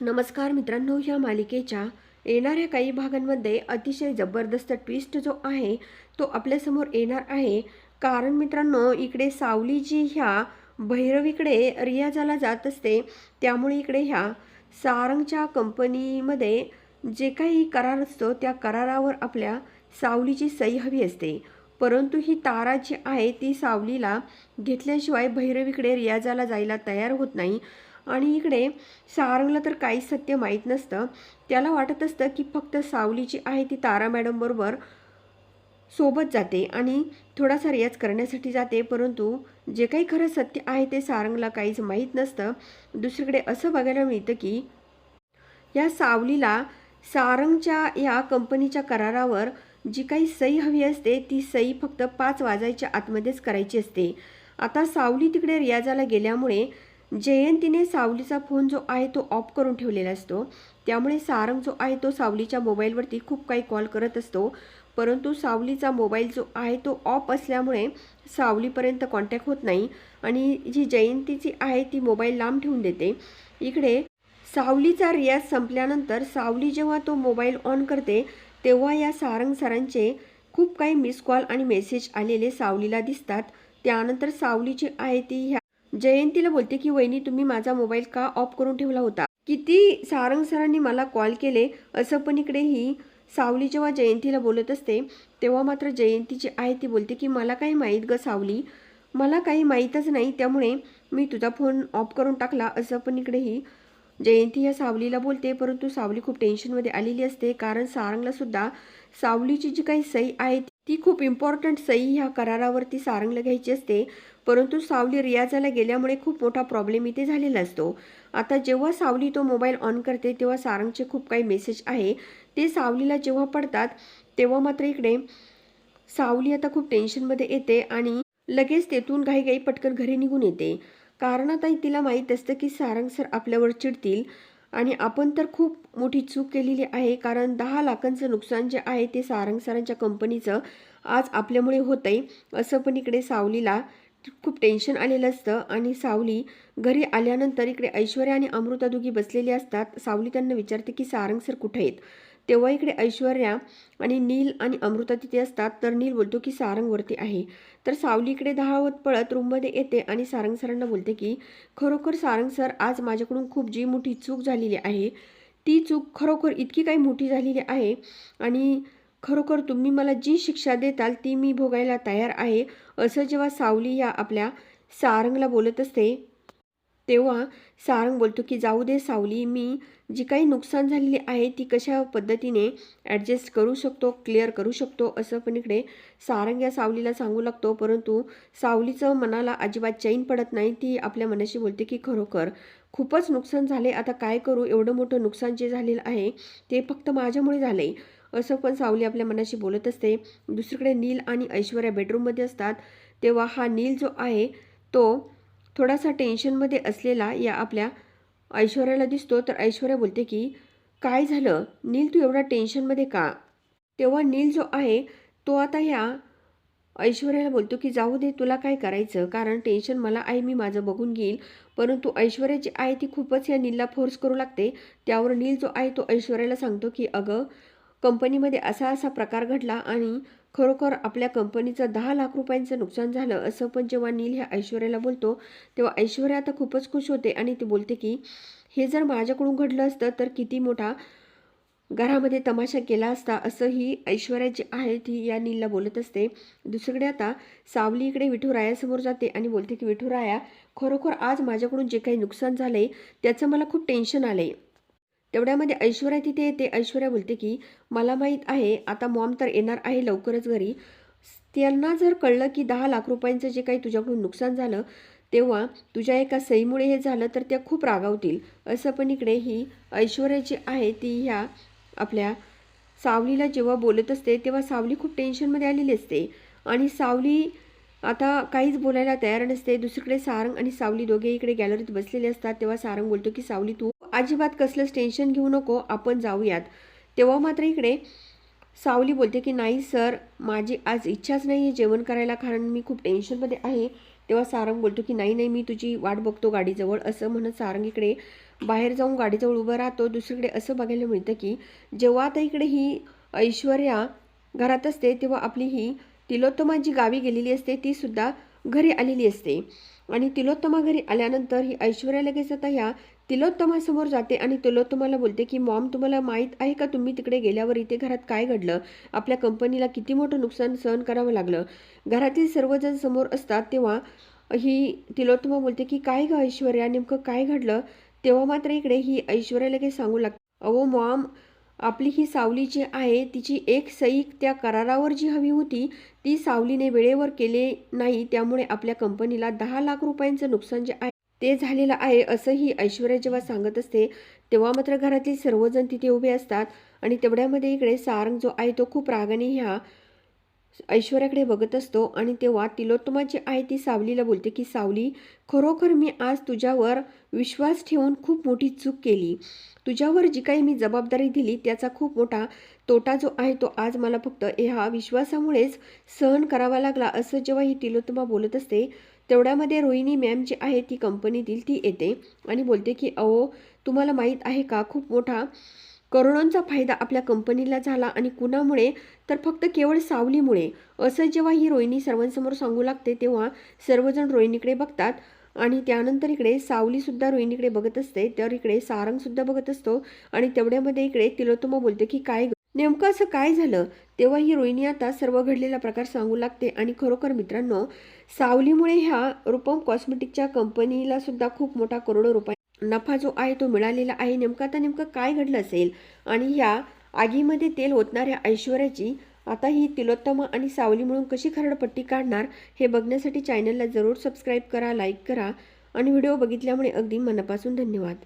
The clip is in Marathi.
नमस्कार मित्रांनो या मालिकेच्या येणाऱ्या काही भागांमध्ये अतिशय जबरदस्त ट्विस्ट जो आहे तो आपल्यासमोर येणार आहे. कारण मित्रांनो इकडे सावली जी ह्या भैरवीकडे रियाजाला जात असते. त्यामुळे इकडे ह्या सारंगच्या कंपनीमध्ये जे काही करार असतो त्या करारावर आपल्या सावलीची सही हवी असते. परंतु ही तारा जी आहे ती सावलीला घेतल्याशिवाय भैरवीकडे रियाजाला जायला तयार होत नाही. आणि इकडे सारंगला तर काहीच सत्य माहीत नसतं. त्याला वाटत असतं की फक्त सावली जी आहे ती तारा मॅडमबरोबर सोबत जाते आणि थोडासा रियाज करण्यासाठी जाते. परंतु जे काही खरं सत्य आहे ते सारंगला काहीच माहीत नसतं. दुसरीकडे असं बघायला मिळतं की या सावलीला सारंगच्या या कंपनीच्या करारावर जी काही सही हवी असते ती सही फक्त पाच वाजायच्या आतमध्येच करायची असते. आता सावली तिकडे रियाजाला गेल्यामुळे जयंतीने सावलीचा फोन जो आहे तो ऑफ करून ठेवलेला असतो. त्यामुळे सारंग जो आहे तो सावलीच्या मोबाईलवरती खूप काही कॉल करत असतो. परंतु सावलीचा मोबाईल जो आहे तो ऑफ असल्यामुळे सावलीपर्यंत कॉन्टॅक्ट होत नाही आणि जी जयंतीची आहे ती मोबाईल लांब ठेवून देते. इकडे सावलीचा रियाज संपल्यानंतर सावली जेव्हा तो मोबाईल ऑन करते तेव्हा या सारंग सरांचे खूप काही मिस कॉल आणि मेसेज आलेले सावलीला दिसतात. त्यानंतर सावलीची आहे ती ह्या जयंतीला बोलते की वहिनी तुम्ही माझा मोबाईल का ऑफ करून ठेवला होता? किती सारंग सरांनी मला कॉल केले. असं पण इकडे ही सावली जेव्हा जयंतीला बोलत असते तेव्हा मात्र जयंती जी आहे ती बोलते की मला काही माहीत ग सावली. मला काही माहीतच नाही त्यामुळे मी तुझा फोन ऑफ करून टाकला. असं पण इकडेही जयंती या सावलीला बोलते. परंतु सावली खूप टेन्शनमध्ये आलेली असते कारण सारंगला सुद्धा सावलीची जी काही सही आहे ती खूप इम्पॉर्टंट सही ह्या करारावरती सारंगला घ्यायची असते. परंतु सावली रियाजाला गेल्यामुळे खूप मोठा प्रॉब्लेम इथे झालेला असतो. आता जेव्हा सावली तो मोबाईल ऑन करते तेव्हा सारंगचे खूप काही मेसेज आहे. ते सावलीला जेव्हा पडतात तेव्हा मात्र इकडे सावली आता खूप टेन्शनमध्ये येते आणि लगेच तेथून घाईघाई पटकन घरी निघून येते. कारण आता तिला माहीत असतं की सारंग सर आपल्यावर चिडतील आणि आपण तर खूप मोठी चूक केलेली आहे. कारण दहा लाखांचं नुकसान जे आहे ते सारंग सरांच्या कंपनीचं आज आपल्यामुळे होतं आहे असं पण इकडे सावलीला खूप टेन्शन आलेलं असतं. आणि सावली घरी आल्यानंतर इकडे ऐश्वर्या आणि अमृता दोघी बसलेली असतात. सावली त्यांना विचारते की सारंग सर कुठे आहेत? तेव्हा इकडे ऐश्वर्या आणि नील आणि अमृता तिथे असतात. तर नील बोलतो की सारंगवरती आहे. तर सावली इकडे धावत पळत रूममध्ये येते आणि सारंग सरांना बोलते की खरोखर सारंग सर आज माझ्याकडून खूप जी मोठी चूक झालेली आहे. ती चूक खरोखर इतकी काही मोठी झालेली आहे आणि खरोखर तुम्ही मला जी शिक्षा देताल ती मी भोगायला तयार आहे असं जेव्हा सावली या आपल्या सारंगला बोलत असते तेव्हा सारंग बोलतो की जाऊ दे सावली मी जी काही नुकसान झालेली आहे ती कशा पद्धतीने ॲडजस्ट करू शकतो क्लिअर करू शकतो? असं पण इकडे सारंग या सावलीला सांगू लागतो. परंतु सावलीचं मनाला अजिबात चैन पडत नाही. ती आपल्या मनाशी बोलते की खरोखर खूपच नुकसान झाले आता काय करू? एवढं मोठं नुकसान जे झालेलं आहे ते फक्त माझ्यामुळे झालं आहे असं पण सावली आपल्या मनाशी बोलत असते. दुसरीकडे नील आणि ऐश्वर्या बेडरूममध्ये असतात. तेव्हा हा नील जो आहे तो थोडासा टेन्शनमध्ये असलेला या आपल्या ऐश्वर्याला दिसतो. तर ऐश्वर्या बोलते की काय झालं? नील तू एवढा टेन्शनमध्ये का? तेव्हा नील जो आहे तो आता ह्या ऐश्वर्याला बोलतो की जाऊ दे तुला काय करायचं? कारण टेन्शन मला आहे मी माझं बघून घेईल. परंतु ऐश्वर्या जी आहे ती खूपच या नीलला फोर्स करू लागते. त्यावर नील जो आहे तो ऐश्वर्याला सांगतो की अगं कंपनीमध्ये असा असा प्रकार घडला आणि खरोखर आपल्या कंपनीचं दहा लाख रुपयांचं नुकसान झालं असं पण जेव्हा नील ह्या ऐश्वर्याला बोलतो. तेव्हा ऐश्वर्या आता खूपच खुश होते आणि ती बोलते की हे जर माझ्याकडून घडलं असतं तर किती मोठा घरामध्ये तमाशा केला असता असं ही ऐश्वर्या जी आहे ती या नीलला बोलत असते. दुसरीकडे आता सावली इकडे विठुरायासमोर जाते आणि बोलते की विठुराया खरोखर आज माझ्याकडून जे काही नुकसान झालं आहे त्याचं मला खूप टेन्शन आलं आहे तेवढ्यामध्ये ऐश्वर्या तिथे येते. ऐश्वर्या बोलते की मला माहीत आहे आता मॉम तर येणार आहे लवकरच घरी. त्यांना जर कळलं की दहा लाख रुपयांचं जे काही तुझ्याकडून नुकसान झालं तेव्हा तुझ्या एका सईमुळे हे झालं तर त्या खूप रागावतील. असं पण इकडे ही ऐश्वर्या जी आहे ती ह्या आपल्या सावलीला जेव्हा बोलत असते तेव्हा सावली खूप टेन्शनमध्ये आलेली असते. आणि सावली आता काहीच बोलायला तयार नसते. दुसरीकडे सारंग आणि सावली दोघे इकडे गॅलरीत बसलेले असतात. तेव्हा सारंग बोलतो की सावली तू अजिबात कसलंच टेन्शन घेऊ नको. आपण जाऊयात. तेव्हा मात्र इकडे सावली बोलते की नाही सर माझी आज इच्छाच नाही आहे जेवण करायला कारण मी खूप टेन्शनमध्ये आहे. तेव्हा सारंग बोलतो की नाही नाही मी तुझी वाट बघतो गाडीजवळ. असं म्हणत सारंग इकडे बाहेर जाऊन गाडीजवळ उभं राहतो. दुसरीकडे असं बघायला मिळतं की जेव्हा आता इकडे ही ऐश्वर्या घरात असते तेव्हा आपली ही तिलोत्तमा जी गावी गेलेली असते ती सुद्धा घरी आलेली असते. आणि तिलोत्तमा घरी आल्यानंतर ही ऐश्वर्या लगेच आता ह्या तिलोत्तमासमोर जाते आणि तिलोत्तमाला बोलते की मॉम तुम्हाला माहीत आहे का तुम्ही तिकडे गेल्यावर इथे घरात काय घडलं? आपल्या कंपनीला किती मोठं नुकसान सहन करावं लागलं? घरातील सर्वजण समोर असतात तेव्हा ही तिलोत्तमा बोलते की काय ग ऐश्वर्या नेमकं काय घडलं? तेव्हा मात्र इकडे ही ऐश्वर्या लगेच सांगू लागते अहो मॉम आपली ही सावली जी आहे तिची एक सई त्या करारावर जी हवी होती ती सावलीने वेळेवर केले नाही. त्यामुळे आपल्या कंपनीला दहा लाख रुपयांचं नुकसान जे आहे ते झालेलं आहे असंही ऐश्वर्या जेव्हा सांगत असते तेव्हा मात्र घरातील सर्वजण तिथे उभे असतात. आणि तेवढ्यामध्ये इकडे सारंग जो आहे तो खूप रागाने ह्या ऐश्वर्याकडे बघत असतो आणि तेव्हा तिलोत्तमाची जी आहे ती सावलीला बोलते की सावली खरोखर मी आज तुझ्यावर विश्वास ठेवून खूप मोठी चूक केली. तुझ्यावर जी काही मी जबाबदारी दिली त्याचा खूप मोठा तोटा जो आहे तो आज मला फक्त ह्या विश्वासामुळेच सहन करावा लागला असं जेव्हा ही तिलोत्तमा बोलत असते तेवढ्यामध्ये रोहिणी मॅम जी आहे ती कंपनीतील ती येते आणि बोलते की अहो तुम्हाला माहीत आहे का खूप मोठा करोडोंचा फायदा आपल्या कंपनीला झाला आणि कुणामुळे? तर फक्त केवळ सावलीमुळे. असं जेव्हा ही रोहिणी सर्वांसमोर सांगू लागते तेव्हा सर्वजण रोहिणीकडे बघतात. आणि त्यानंतर इकडे सावलीसुद्धा रोहिणीकडे बघत असते. तर इकडे सारंगसुद्धा बघत असतो. आणि तेवढ्यामध्ये इकडे तिलोत्तमा बोलते की काय नेमकं असं काय झालं? तेव्हा ही रोहिणी आता सर्व घडलेला प्रकार सांगू लागते. आणि खरोखर मित्रांनो सावलीमुळे ह्या रूपम कॉस्मेटिकच्या कंपनीला सुद्धा खूप मोठा करोडो रुपये नफा जो आहे तो मिळालेला आहे. नेमकं आता नेमकं काय घडलं असेल? आणि ह्या आगीमध्ये तेल ओतणाऱ्या ऐश्वर्याची आता ही तिलोत्तमा आणि सावली म्हणून कशी खरडपट्टी काढणार हे बघण्यासाठी चॅनलला जरूर सबस्क्राईब करा लाईक करा आणि व्हिडिओ बघितल्यामुळे अगदी मनापासून धन्यवाद.